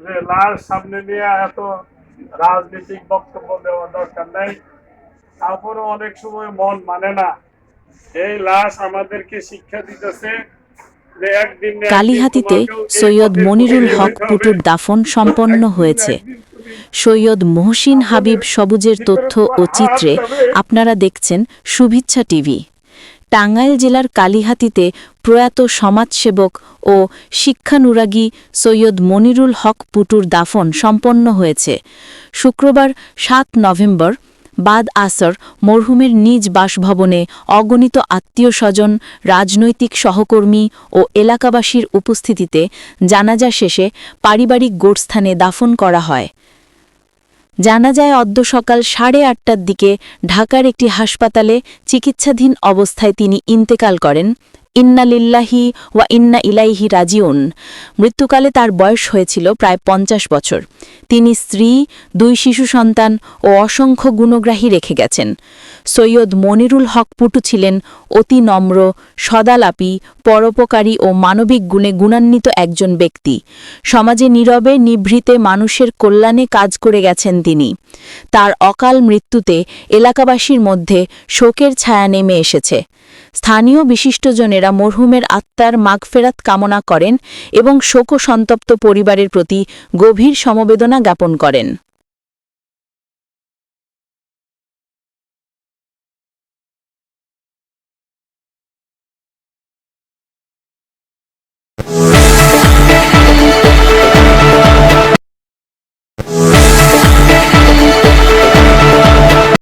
যে লাশ সামনে নিয়ে এত রাজনৈতিক বক্তব্য দেওয়া দরকার নেই। তারপরে অনেক সময় মন মানে না। এই লাশ আমাদেরকে শিক্ষা দিতেছে কালিহাতিতে সৈয়দ মনিরুল হক পুটুর দাফন সম্পন্ন হয়েছে। সৈয়দ মহসিন হাবিব সবুজের তথ্য ও চিত্রে আপনারা দেখছেন শুভেচ্ছা টিভি। টাঙ্গাইল জেলার কালিহাতিতে প্রয়াত সমাজসেবক ও শিক্ষানুরাগী সৈয়দ মনিরুল হক পুটুর দাফন সম্পন্ন হয়েছে। শুক্রবার সাত নভেম্বর বাদ আসর মরহুমের নিজ বাসভবনে অগণিত আত্মীয় স্বজন রাজনৈতিক সহকর্মী ও এলাকাবাসীর উপস্থিতিতে জানাজা শেষে পারিবারিক গোরস্থানে দাফন করা হয়। জানা যায় অদ্য সকাল সাড়ে আটটার দিকে ঢাকার একটি হাসপাতালে চিকিৎসাধীন অবস্থায় তিনি ইন্তেকাল করেন। ইন্না লিল্লাহি ওয়া ইন্না ইলাইহি রাজিউন। মৃত্যুকালে তার বয়স হয়েছিল প্রায় পঞ্চাশ বছর। তিনি স্ত্রী, দুই শিশু সন্তান ও অসংখ্য গুণগ্রাহী রেখে গেছেন। সৈয়দ মনিরুল হক পুটু ছিলেন অতি নম্র, সদালাপি, পরোপকারী ও মানবিক গুণে গুণান্বিত একজন ব্যক্তি। সমাজে নীরবে, নিভৃতে মানুষের কল্যাণে কাজ করে গেছেন তিনি। তার অকাল মৃত্যুতে এলাকাবাসীর মধ্যে শোকের ছায়া নেমে এসেছে। স্থানীয় বিশিষ্টজনেরা মরহুমের আত্মার মাগফেরাত কামনা করেন এবং শোকসন্তপ্ত পরিবারের প্রতি গভীর সমবেদনা জ্ঞাপন করেন।